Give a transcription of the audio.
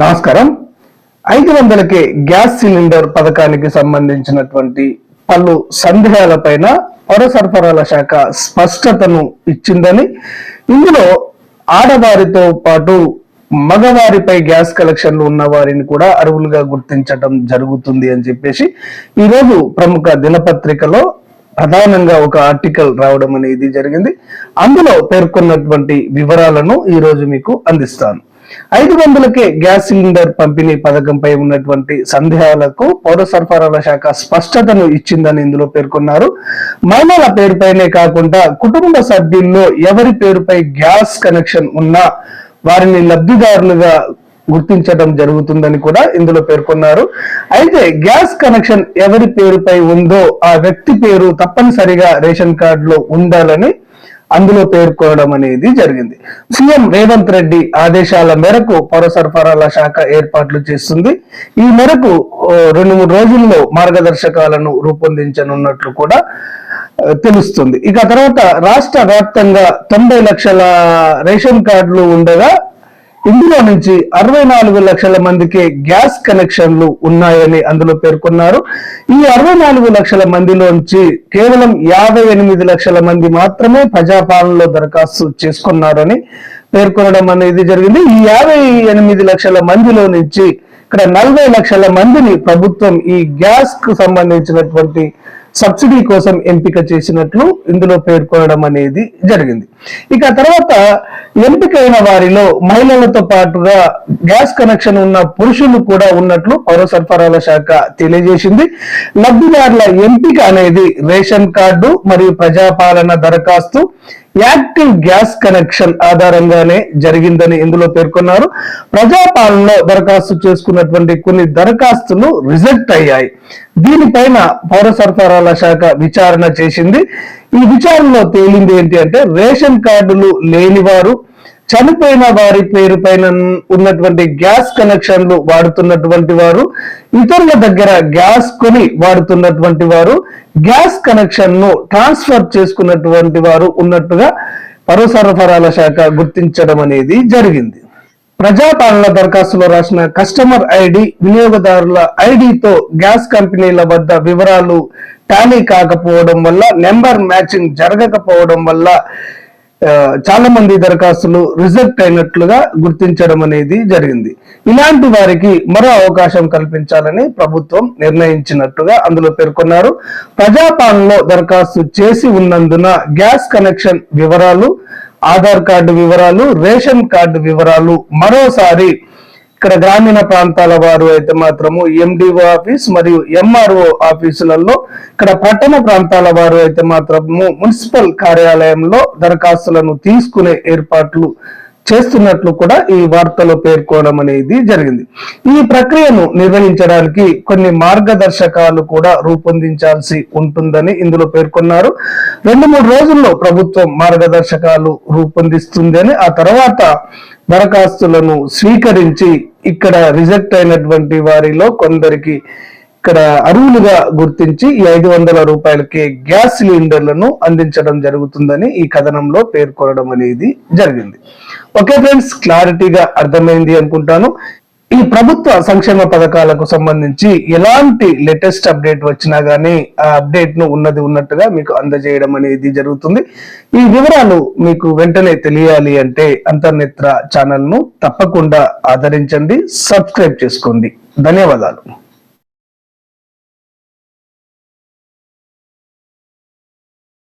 నమస్కారం. ఐదు వందలకి గ్యాస్ సిలిండర్ పథకానికి సంబంధించినటువంటి పలు సందేహాలపైన పౌర సరఫరాల శాఖ స్పష్టతను ఇచ్చిందని ఇందులో ఆడవారితో పాటు మగవారిపై గ్యాస్ కలెక్షన్లు ఉన్న వారిని కూడా అరువులుగా గుర్తించడం జరుగుతుంది అని చెప్పేసి ఈరోజు ప్రముఖ దినపత్రికలో ప్రధానంగా ఒక ఆర్టికల్ రావడం అనేది జరిగింది. అందులో పేర్కొన్నటువంటి వివరాలను ఈ రోజు మీకు అందిస్తాను. ఐదు వందలకే గ్యాస్ సిలిండర్ పంపిణీ పథకంపై ఉన్నటువంటి సందేహాలకు పౌర సరఫరాల శాఖ స్పష్టతను ఇచ్చిందని ఇందులో పేర్కొన్నారు. మహిళల పేరుపైనే కాకుండా కుటుంబ సభ్యుల్లో ఎవరి పేరుపై గ్యాస్ కనెక్షన్ ఉన్నా వారిని లబ్ధిదారులుగా గుర్తించడం జరుగుతుందని కూడా ఇందులో పేర్కొన్నారు. అయితే గ్యాస్ కనెక్షన్ ఎవరి పేరుపై ఉందో ఆ వ్యక్తి పేరు తప్పనిసరిగా రేషన్ కార్డులో ఉండాలని అందులో పేర్కొనడం అనేది జరిగింది. సీఎం రేవంత్ రెడ్డి ఆదేశాల మేరకు పౌర సరఫరాల శాఖ ఏర్పాట్లు చేస్తుంది. ఈ మేరకు రెండు మూడు రోజుల్లో మార్గదర్శకాలను రూపొందించనున్నట్లు కూడా తెలుస్తుంది. ఇక తర్వాత రాష్ట్ర వ్యాప్తంగా తొంభై లక్షల రేషన్ కార్డులు ఉండగా ఇందులో నుంచి అరవై నాలుగు లక్షల మందికి గ్యాస్ కనెక్షన్లు ఉన్నాయని అందులో పేర్కొన్నారు. ఈ అరవై నాలుగు లక్షల మందిలోంచి కేవలం యాభై ఎనిమిది లక్షల మంది మాత్రమే ప్రజాపాలనలో దరఖాస్తు చేసుకున్నారని పేర్కొనడం అనేది జరిగింది. ఈ యాభై ఎనిమిది లక్షల మందిలో నుంచి ఇక్కడ నలభై లక్షల మందిని ప్రభుత్వం ఈ గ్యాస్కు సంబంధించినటువంటి సబ్సిడీ కోసం ఎంపిక చేసినట్లు ఇందులో పేర్కొనడం అనేది జరిగింది. ఇక తర్వాత ఎంపికైన వారిలో మహిళలతో పాటుగా గ్యాస్ కనెక్షన్ ఉన్న పురుషులు కూడా ఉన్నట్లు పౌర సరఫరాల శాఖ తెలియజేసింది. లబ్ధిదారుల ఎంపిక అనేది రేషన్ కార్డు మరియు ప్రజాపాలన దరఖాస్తు యాక్టివ్ గ్యాస్ కనెక్షన్ ఆధారంగానే జరిగిందని ఇందులో పేర్కొన్నారు. ప్రజాపాలనలో దరఖాస్తు చేసుకున్నటువంటి కొన్ని దరఖాస్తులు రిజెక్ట్ అయ్యాయి. దీనిపైన పౌర సరఫరాల శాఖ విచారణ చేసింది. ఈ విచారణలో తేలింది ఏంటి అంటే రేషన్ కార్డులు లేని వారు చనిపోయిన వారి పేరు పైన ఉన్నటువంటి గ్యాస్ కనెక్షన్లు వాడుతున్నటువంటి వారు ఇతరుల దగ్గర గ్యాస్ కొని వాడుతున్నటువంటి వారు గ్యాస్ కనెక్షన్ను ట్రాన్స్ఫర్ చేసుకున్నటువంటి వారు ఉన్నట్టుగా పౌర సరఫరాల శాఖ గుర్తించడం అనేది జరిగింది. ప్రజాపాలన దరఖాస్తులో రాసిన కస్టమర్ ఐడి వినియోగదారుల ఐడితో గ్యాస్ కంపెనీల వద్ద వివరాలు టాలీ కాకపోవడం వల్ల నెంబర్ మ్యాచింగ్ జరగకపోవడం వల్ల చాలా మంది దరఖాస్తులు రిజెక్ట్ అయినట్లుగా గుర్తించడం అనేది జరిగింది. ఇలాంటి వారికి మరో అవకాశం కల్పించాలని ప్రభుత్వం నిర్ణయించినట్టుగా అందులో పేర్కొన్నారు. ప్రజాపాలనలో దరఖాస్తు చేసి ఉన్నందున గ్యాస్ కనెక్షన్ వివరాలు ఆధార్ కార్డు వివరాలు రేషన్ కార్డు వివరాలు మరోసారి ఇక్కడ గ్రామీణ ప్రాంతాల వారు అయితే మాత్రము ఎండిఓ ఆఫీస్ మరియు ఎంఆర్ఓ ఆఫీసులలో ఇక్కడ పట్టణ ప్రాంతాల వారు అయితే మాత్రము మున్సిపల్ కార్యాలయంలో దరఖాస్తులను తీసుకునే ఏర్పాట్లు చేస్తున్నట్లు కూడా ఈ వార్తలో పేర్కోవడం అనేది జరిగింది. ఈ ప్రక్రియను నిర్వహించడానికి కొన్ని మార్గదర్శకాలు కూడా రూపొందించాల్సి ఉంటుందని ఇందులో పేర్కొన్నారు. రెండు మూడు రోజుల్లో ప్రభుత్వం మార్గదర్శకాలు రూపొందిస్తుందని ఆ తర్వాత దరఖాస్తులను స్వీకరించి ఇక్కడ రిజెక్ట్ అయినటువంటి వారిలో కొందరికి ఇక్కడ అరువులుగా గుర్తించి ఈ ఐదు వందల రూపాయలకి గ్యాస్ సిలిండర్లను అందించడం జరుగుతుందని ఈ కథనంలో పేర్కొనడం అనేది జరిగింది. ఓకే ఫ్రెండ్స్ క్లారిటీగా అర్థమైంది అనుకుంటాను. ఈ ప్రభుత్వ సంక్షేమ పథకాలకు సంబంధించి ఎలాంటి లేటెస్ట్ అప్డేట్ వచ్చినా గానీ ఆ అప్డేట్ను ఉన్నది ఉన్నట్టుగా మీకు అందజేయడం అనేది జరుగుతుంది. ఈ వివరాలు మీకు వెంటనే తెలియాలి అంటే అంతర్నేత్ర ఛానల్ను తప్పకుండా ఆదరించండి సబ్స్క్రైబ్ చేసుకోండి. ధన్యవాదాలు.